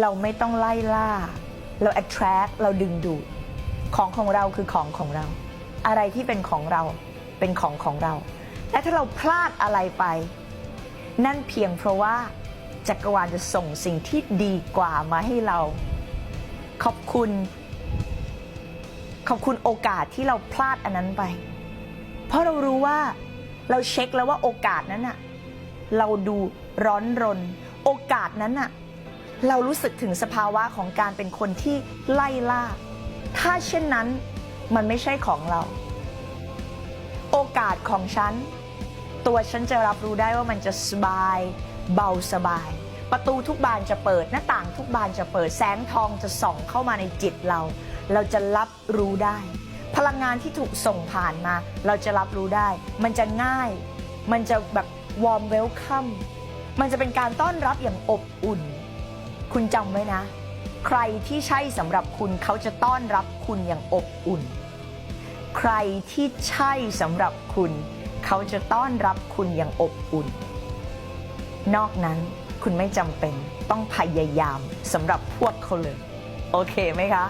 เราไม่ต้องไล่ล่า เรา attract เราดึงดูด ของของเราคือของของเรา อะไรที่เป็นของเราเป็นของของเรา และถ้าเราพลาดอะไรไป นั่นเพียงเพราะว่าจักรวาลจะส่งสิ่งที่ดีกว่ามาให้เรา ขอบคุณ ขอบคุณโอกาสที่เราพลาดอันนั้นไป เพราะเรารู้ว่าเราเช็คแล้วว่าโอกาสนั้นอะเราดูร้อนรน โอกาสนั้นอะ เรารู้สึกถึงสภาวะของการเป็นคนที่ไล่ล่า ถ้าเช่นนั้นมันไม่ใช่ของเรา โอกาสของฉัน ตัวฉันจะรับรู้ได้ว่ามันจะสบาย เบาสบาย ประตูทุกบานจะเปิดหน้าต่างทุกบานจะเปิดแสงทองจะส่องเข้ามาในจิตเรา เราจะรับรู้ได้ พลังงานที่ถูกส่งผ่านมา เราจะรับรู้ได้ มันจะง่าย มันจะแบบวอร์มเวลคัมมันจะเป็นการต้อนรับอย่างอบอุ่น คุณจำไว้นะ ใครที่ใช่สำหรับคุณเขาจะต้อนรับคุณอย่างอบอุ่น ใครที่ใช่สำหรับคุณ เขาจะต้อนรับคุณอย่างอบอุ่น นอกนั้นคุณไม่จำเป็นต้องพยายามสำหรับพวกเขาเลย โอเคไหมคะ